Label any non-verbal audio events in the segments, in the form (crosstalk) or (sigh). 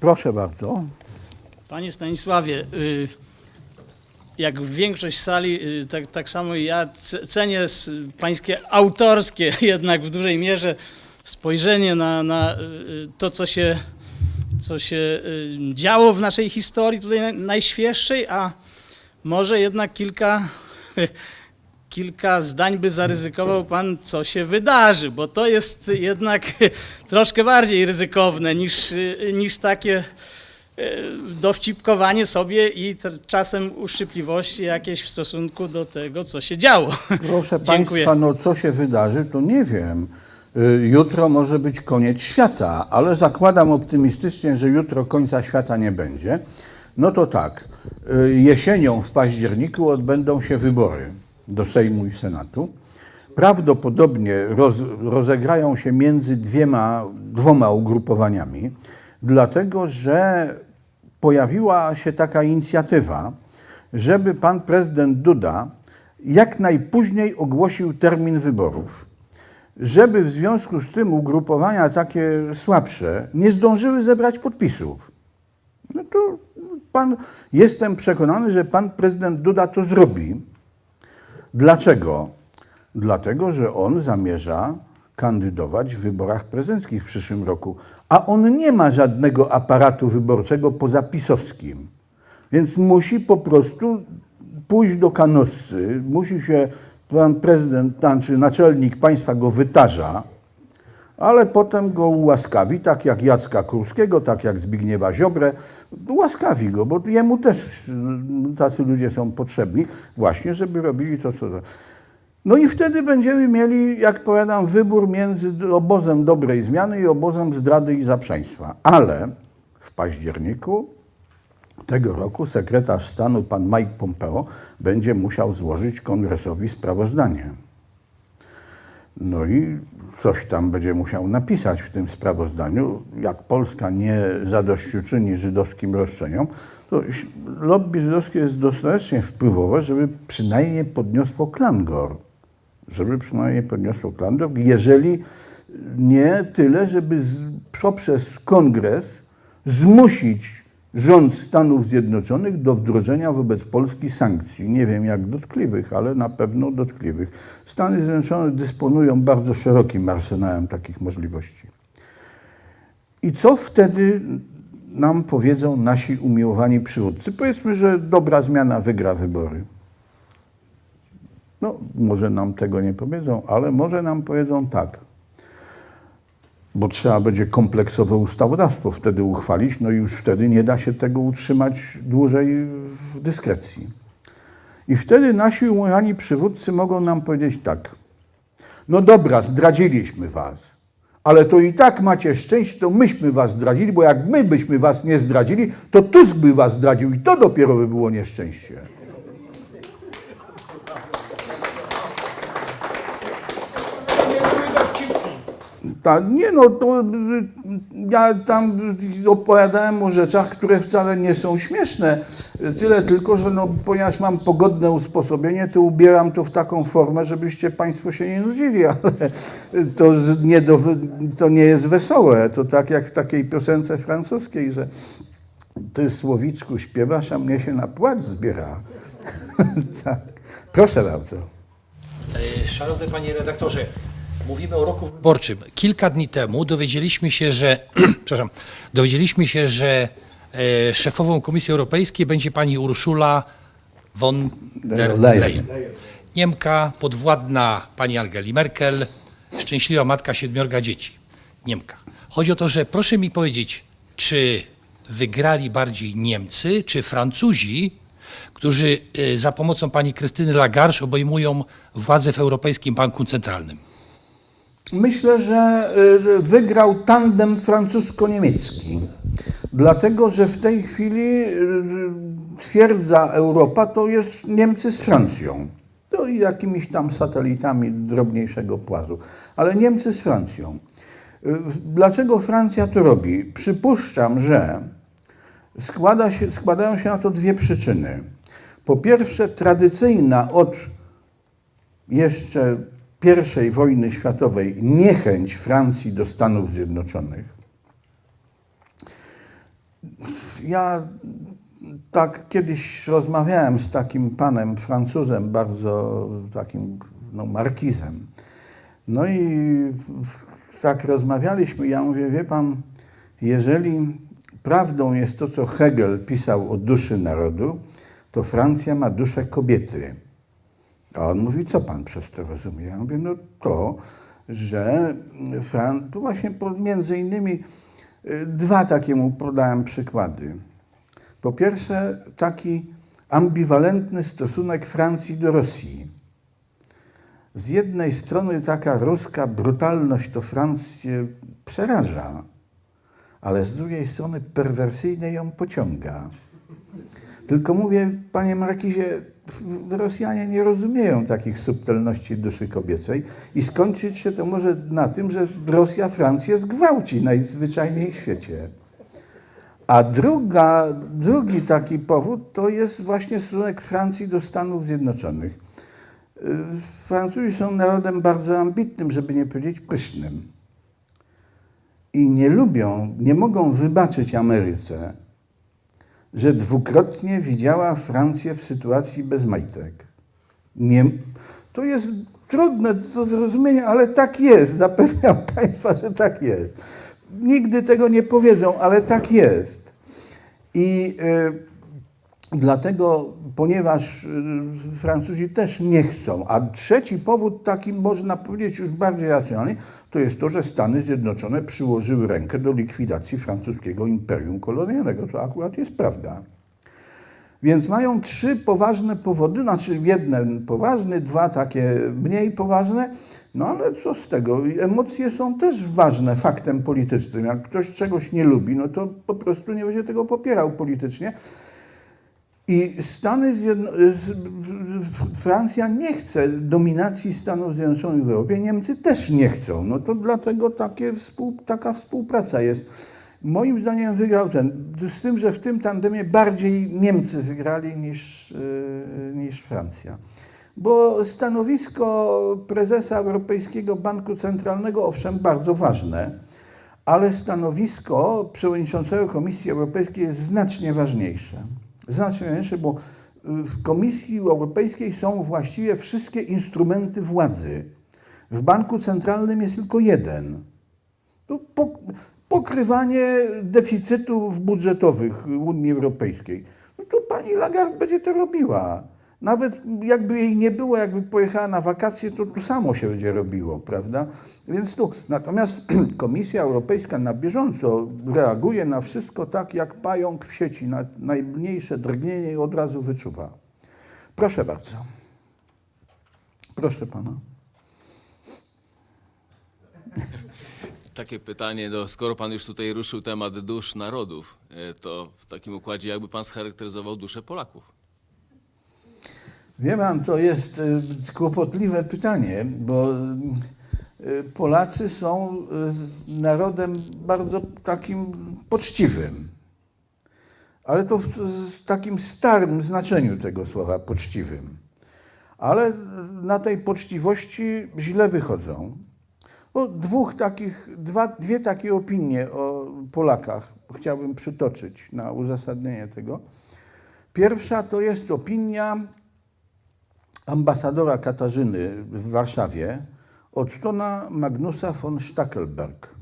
Proszę bardzo. Panie Stanisławie, y, jak większość sali, y, tak, tak samo ja cenię pańskie autorskie (laughs) jednak w dużej mierze spojrzenie na, na y, to, co się, co się działo w naszej historii tutaj naj- najświeższej, a może jednak kilka, (laughs) kilka zdań by zaryzykował pan, co się wydarzy, bo to jest jednak (laughs) troszkę bardziej ryzykowne niż, niż takie e, dowcipkowanie sobie i czasem uszczypliwości jakieś w stosunku do tego, co się działo. Proszę (laughs) Dziękuję. Państwa, no co się wydarzy, to nie wiem. Y, Jutro może być koniec świata, ale zakładam optymistycznie, że jutro końca świata nie będzie. No to tak, y, jesienią w październiku odbędą się wybory do Sejmu i Senatu. Prawdopodobnie roz, rozegrają się między dwiema, dwoma ugrupowaniami, dlatego że pojawiła się taka inicjatywa, żeby pan prezydent Duda jak najpóźniej ogłosił termin wyborów, żeby w związku z tym ugrupowania takie słabsze nie zdążyły zebrać podpisów. No to pan, jestem przekonany, że pan prezydent Duda to zrobi. Dlaczego? Dlatego, że on zamierza kandydować w wyborach prezydenckich w przyszłym roku, a on nie ma żadnego aparatu wyborczego poza pisowskim. Więc musi po prostu pójść do kanosy, musi się pan prezydent, znaczy naczelnik państwa go wytarza, ale potem go ułaskawi, tak jak Jacka Kurskiego, tak jak Zbigniewa Ziobrę, łaskawi go, bo jemu też y, tacy ludzie są potrzebni właśnie, żeby robili to, co... No i wtedy będziemy mieli, jak powiadam, wybór między obozem dobrej zmiany i obozem zdrady i zaprzeństwa. Ale w październiku tego roku sekretarz stanu pan Mike Pompeo będzie musiał złożyć kongresowi sprawozdanie. No i coś tam będzie musiał napisać w tym sprawozdaniu. Jak Polska nie zadośćuczyni żydowskim roszczeniom, to lobby żydowskie jest dostatecznie wpływowe, żeby przynajmniej podniosło klangor. Żeby przynajmniej podniosło klangor, jeżeli nie tyle, żeby z, poprzez kongres zmusić rząd Stanów Zjednoczonych do wdrożenia wobec Polski sankcji. Nie wiem jak dotkliwych, ale na pewno dotkliwych. Stany Zjednoczone dysponują bardzo szerokim arsenałem takich możliwości. I co wtedy nam powiedzą nasi umiłowani przywódcy? Powiedzmy, że dobra zmiana wygra wybory. No, może nam tego nie powiedzą, ale może nam powiedzą tak bo trzeba będzie kompleksowe ustawodawstwo wtedy uchwalić, no i już wtedy nie da się tego utrzymać dłużej w dyskrecji. I wtedy nasi umożliwieni przywódcy mogą nam powiedzieć tak, no dobra, zdradziliśmy was, ale to i tak macie szczęście, to myśmy was zdradzili, bo jak my byśmy was nie zdradzili, to Tusk by was zdradził i to dopiero by było nieszczęście. Ta, nie no, to ja tam opowiadałem o rzeczach, które wcale nie są śmieszne. Tyle tylko, że no, ponieważ mam pogodne usposobienie, to ubieram to w taką formę, żebyście Państwo się nie nudzili, (laughs) ale to nie, do, to nie jest wesołe. To tak jak w takiej piosence francuskiej, że ty słowiczku śpiewasz, a mnie się na płacz zbiera. (laughs) tak. Proszę bardzo. E, Szanowny panie redaktorze, mówimy o roku wyborczym. Kilka dni temu dowiedzieliśmy się, że, (clears throat) przepraszam, dowiedzieliśmy się, że e, szefową Komisji Europejskiej będzie pani Urszula von der Leyen. Niemka, podwładna pani Angeli Merkel, szczęśliwa matka siedmiorga dzieci. Niemka. Chodzi o to, że proszę mi powiedzieć, czy wygrali bardziej Niemcy, czy Francuzi, którzy e, za pomocą pani Krystyny Lagarde obejmują władzę w Europejskim Banku Centralnym? Myślę, że y, wygrał tandem francusko-niemiecki. Dlatego, że w tej chwili y, twierdza Europa to jest Niemcy z Francją. To i jakimiś tam satelitami drobniejszego płazu. Ale Niemcy z Francją. Y, Dlaczego Francja to robi? Przypuszczam, że składa się, składają się na to dwie przyczyny. Po pierwsze, tradycyjna od jeszcze I wojny światowej niechęć Francji do Stanów Zjednoczonych. Ja tak kiedyś rozmawiałem z takim panem Francuzem, bardzo takim no, markizem. No i tak rozmawialiśmy. Ja mówię, wie pan, jeżeli prawdą jest to, co Hegel pisał o duszy narodu, to Francja ma duszę kobiety. A on mówi, co pan przez to rozumie? Ja mówię, no to, że Fran... właśnie między innymi y, dwa takie mu podałem przykłady. Po pierwsze, taki ambiwalentny stosunek Francji do Rosji. Z jednej strony taka ruska brutalność to Francję przeraża, ale z drugiej strony perwersyjnie ją pociąga. Tylko mówię, panie Markizie, Rosjanie nie rozumieją takich subtelności duszy kobiecej i skończyć się to może na tym, że Rosja Francję zgwałci najzwyczajniej w świecie. A druga, drugi taki powód to jest właśnie stosunek Francji do Stanów Zjednoczonych. Francuzi są narodem bardzo ambitnym, żeby nie powiedzieć pysznym. I nie lubią, nie mogą wybaczyć Ameryce, że dwukrotnie widziała Francję w sytuacji bez majtek. Nie, to jest trudne do zrozumienia, ale tak jest. Zapewniam (laughs) Państwa, że tak jest. Nigdy tego nie powiedzą, ale tak jest. I y, dlatego, ponieważ y, Francuzi też nie chcą, a trzeci powód, taki można powiedzieć już bardziej racjonalny, to jest to, że Stany Zjednoczone przyłożyły rękę do likwidacji francuskiego imperium kolonialnego. To akurat jest prawda. Więc mają trzy poważne powody, znaczy jeden poważny, dwa takie mniej poważne, no ale co z tego? Emocje są też ważne faktem politycznym. Jak ktoś czegoś nie lubi, no to po prostu nie będzie tego popierał politycznie. I Stany Zjednoczone, Francja nie chce dominacji Stanów Zjednoczonych w Europie, Niemcy też nie chcą. No to dlatego takie współ, taka współpraca jest. Moim zdaniem wygrał ten, z tym, że w tym tandemie bardziej Niemcy wygrali niż, yy, niż Francja. Bo stanowisko prezesa Europejskiego Banku Centralnego, owszem, bardzo ważne, ale stanowisko przewodniczącego Komisji Europejskiej jest znacznie ważniejsze. Znacznie ważniejsze, bo w Komisji Europejskiej są właściwie wszystkie instrumenty władzy. W Banku Centralnym jest tylko jeden. To po, pokrywanie deficytów budżetowych Unii Europejskiej. No to pani Lagarde będzie to robiła. Nawet jakby jej nie było, jakby pojechała na wakacje, to to samo się będzie robiło, prawda? Więc tu, natomiast (clears throat) Komisja Europejska na bieżąco reaguje na wszystko tak, jak pająk w sieci, na najmniejsze drgnienie od razu wyczuwa. Proszę bardzo. Proszę pana. Takie pytanie, no, skoro pan już tutaj ruszył temat dusz narodów, e, to w takim układzie jakby pan scharakteryzował duszę Polaków? Wie pan, to jest y, kłopotliwe pytanie, bo y, Polacy są y, narodem bardzo takim poczciwym. Ale to w, takim starym znaczeniu tego słowa poczciwym. Ale na tej poczciwości źle wychodzą. Dwóch takich, dwa, dwie takie opinie o Polakach chciałbym przytoczyć na uzasadnienie tego. Pierwsza to jest opinia ambasadora Katarzyny w Warszawie, Ottona Magnusa von Stackelberg.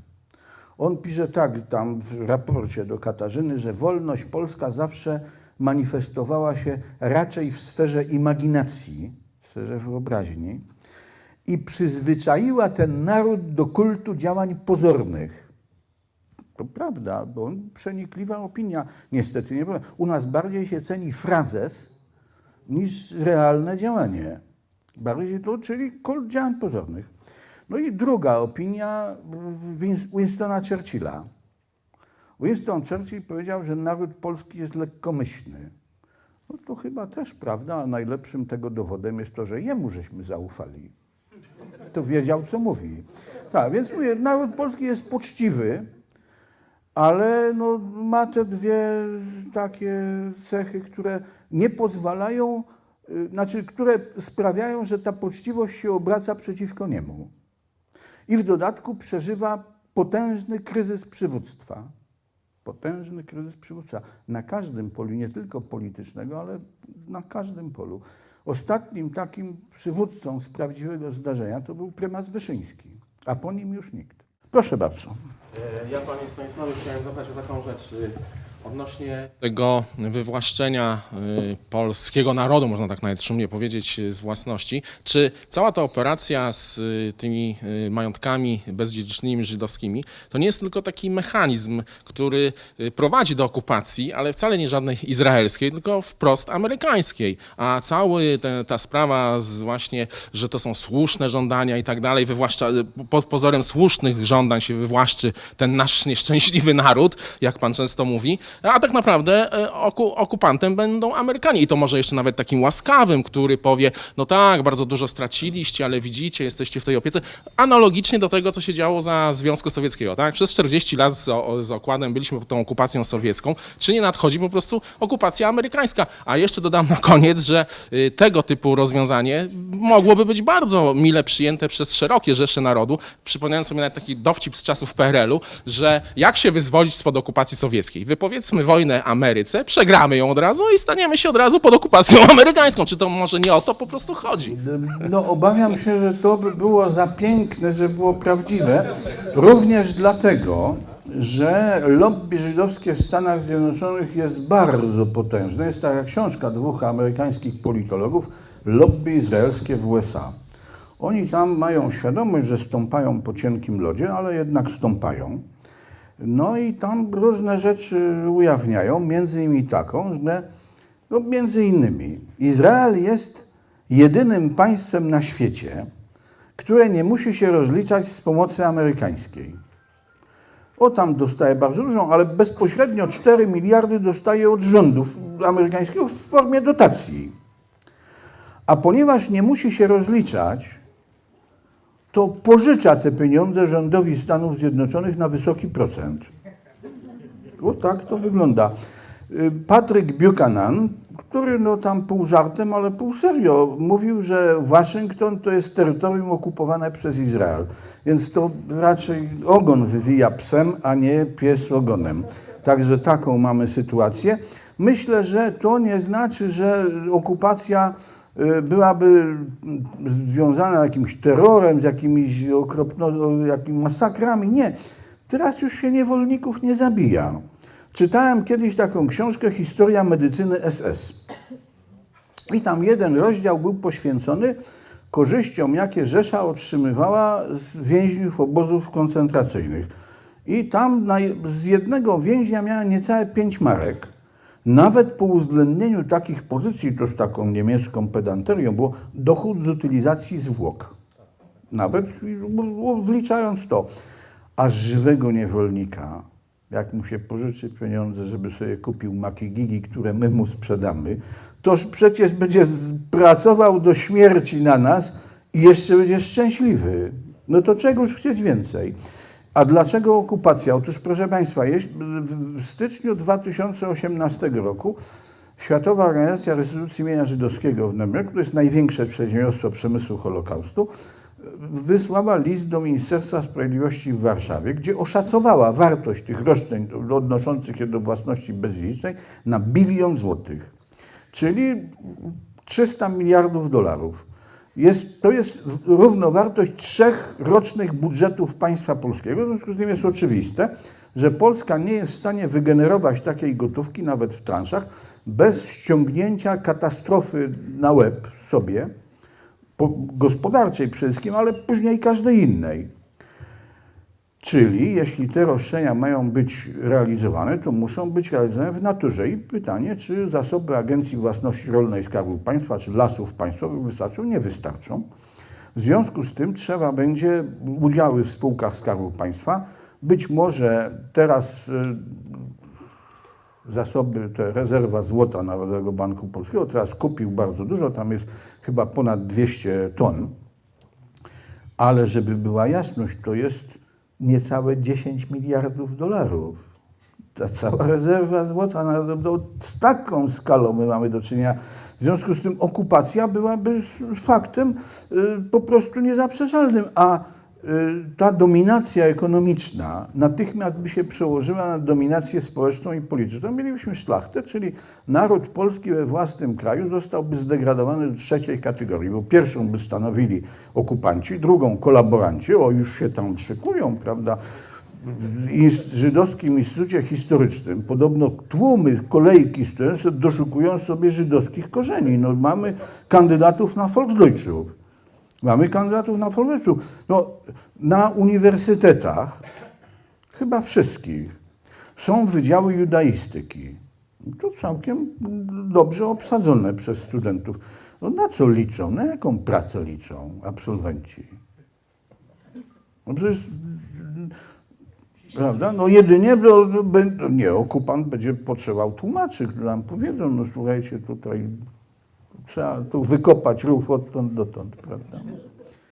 On pisze tak tam w raporcie do Katarzyny, że wolność polska zawsze manifestowała się raczej w sferze imaginacji, w sferze wyobraźni i przyzwyczaiła ten naród do kultu działań pozornych. To prawda, bo przenikliwa opinia. Niestety nie. U nas bardziej się ceni frazes, niż realne działanie. Bardziej to, czyli kult działań pozornych. No i druga opinia Win- Winstona Churchilla. Winston Churchill powiedział, że naród polski jest lekkomyślny. No to chyba też prawda, a najlepszym tego dowodem jest to, że jemu żeśmy zaufali. To wiedział, co mówi. Tak, więc mówię, naród polski jest poczciwy, ale no, ma te dwie takie cechy, które nie pozwalają, y, znaczy, które sprawiają, że ta poczciwość się obraca przeciwko niemu. I w dodatku przeżywa potężny kryzys przywództwa. Potężny kryzys przywództwa. Na każdym polu, nie tylko politycznego, ale na każdym polu. Ostatnim takim przywódcą z prawdziwego zdarzenia to był prymas Wyszyński, a po nim już nikt. Proszę bardzo. E, Ja panie Stanisławie chciałem zapytać o taką rzecz odnośnie tego wywłaszczenia y, polskiego narodu, można tak nawet szumnie powiedzieć, z własności. Czy cała ta operacja z y, tymi y, majątkami bezdziedzicznymi żydowskimi to nie jest tylko taki mechanizm, który prowadzi do okupacji, ale wcale nie żadnej izraelskiej, tylko wprost amerykańskiej. A cały te, ta sprawa z właśnie, że to są słuszne żądania i tak dalej, wywłaszcza, pod pozorem słusznych żądań się wywłaszczy ten nasz nieszczęśliwy naród, jak pan często mówi, a tak naprawdę e, oku, okupantem będą Amerykanie. I to może jeszcze nawet takim łaskawym, który powie, no tak, bardzo dużo straciliście, ale widzicie, jesteście w tej opiece. Analogicznie do tego, co się działo za Związku Sowieckiego. Tak? Przez 40 lat z, z okładem byliśmy pod tą okupacją sowiecką. Czy nie nadchodzi po prostu okupacja amerykańska? A jeszcze dodam na koniec, że y, tego typu rozwiązanie mogłoby być bardzo mile przyjęte przez szerokie rzesze narodu. Przypominając sobie nawet taki dowcip z czasów PRL-u, że jak się wyzwolić spod okupacji sowieckiej? Wypowiedzmy wojnę Ameryce, przegramy ją od razu i staniemy się od razu pod okupacją (laughs) amerykańską. Czy to może nie o to po prostu chodzi? No obawiam się, że to by było za piękne, że było prawdziwe. Również dlatego, że lobby żydowskie w Stanach Zjednoczonych jest bardzo potężne. Jest taka książka dwóch amerykańskich politologów, lobby izraelskie w USA. Oni tam mają świadomość, że stąpają po cienkim lodzie, ale jednak stąpają. No i tam różne rzeczy ujawniają, między innymi taką, że no między innymi Izrael jest jedynym państwem na świecie, które nie musi się rozliczać z pomocy amerykańskiej. O tam dostaje bardzo dużą, ale bezpośrednio 4 miliardy dostaje od rządów amerykańskiego w formie dotacji. A ponieważ nie musi się rozliczać, to pożycza te pieniądze rządowi Stanów Zjednoczonych na wysoki procent. O tak to wygląda. Y, Patryk Buchanan, który no tam pół żartem, ale pół serio, mówił, że Waszyngton to jest terytorium okupowane przez Izrael. Więc to raczej ogon wywija psem, a nie pies ogonem. Także taką mamy sytuację. Myślę, że to nie znaczy, że okupacja byłaby mm, związana jakimś terrorem, z jakimiś okropno, jakimiś masakrami. Nie. Teraz już się niewolników nie zabija. Czytałem kiedyś taką książkę Historia medycyny SS. I tam jeden rozdział był poświęcony korzyściom, jakie Rzesza otrzymywała z więźniów obozów koncentracyjnych. I tam z jednego więźnia miała niecałe pięć marek. Nawet po uwzględnieniu takich pozycji, to z taką niemiecką pedanterią, było dochód z utylizacji zwłok. Nawet wliczając to. A żywego niewolnika, jak mu się pożyczy pieniądze, żeby sobie kupił makigigi, które my mu sprzedamy, toż przecież będzie pracował do śmierci na nas i jeszcze będzie szczęśliwy. No to czegoż chcieć więcej? A dlaczego okupacja? Otóż, proszę Państwa, w styczniu 2018 roku Światowa Organizacja Restytucji Imienia Żydowskiego w Nowym Jorku, to jest największe przedsiębiorstwo przemysłu Holokaustu, wysłała list do Ministerstwa Sprawiedliwości w Warszawie, gdzie oszacowała wartość tych roszczeń odnoszących się do własności bezdziedzicznej na bilion złotych, czyli 300 miliardów dolarów. Jest, to jest równowartość trzech rocznych budżetów państwa polskiego. W związku z tym jest oczywiste, że Polska nie jest w stanie wygenerować takiej gotówki, nawet w transzach, bez ściągnięcia katastrofy na łeb sobie, po, gospodarczej przede wszystkim, ale później każdej innej. Czyli jeśli te roszczenia mają być realizowane, to muszą być realizowane w naturze. I pytanie, czy zasoby Agencji Własności Rolnej Skarbu Państwa, czy lasów państwowych wystarczą? Nie wystarczą. W związku z tym trzeba będzie udziały w spółkach Skarbu Państwa. Być może teraz y, zasoby, te rezerwa złota Narodowego Banku Polskiego teraz kupił bardzo dużo, tam jest chyba ponad 200 ton. Ale żeby była jasność, to jest niecałe 10 miliardów dolarów. Ta cała rezerwa złota, na- no, z taką skalą my mamy do czynienia. W związku z tym okupacja byłaby faktem y, po prostu niezaprzeczalnym. A ta dominacja ekonomiczna natychmiast by się przełożyła na dominację społeczną i polityczną. Mielibyśmy szlachtę, czyli naród polski we własnym kraju zostałby zdegradowany do trzeciej kategorii, bo pierwszą by stanowili okupanci, drugą kolaboranci, o już się tam szykują, prawda, w żydowskim Instytucie Historycznym podobno tłumy kolejki studenckich doszukują sobie żydowskich korzeni. No, mamy kandydatów na Volksdeutschów. Mamy kandydatów na Volksdeutschów. No, na uniwersytetach, chyba wszystkich, są wydziały judaistyki. To całkiem dobrze obsadzone przez studentów. No, na co liczą? Na jaką pracę liczą absolwenci? No przecież Prawda? No jedynie, nie, okupant będzie potrzebował tłumaczy, którzy nam powiedzą, no słuchajcie, tutaj trzeba tu wykopać rów odtąd dotąd, prawda?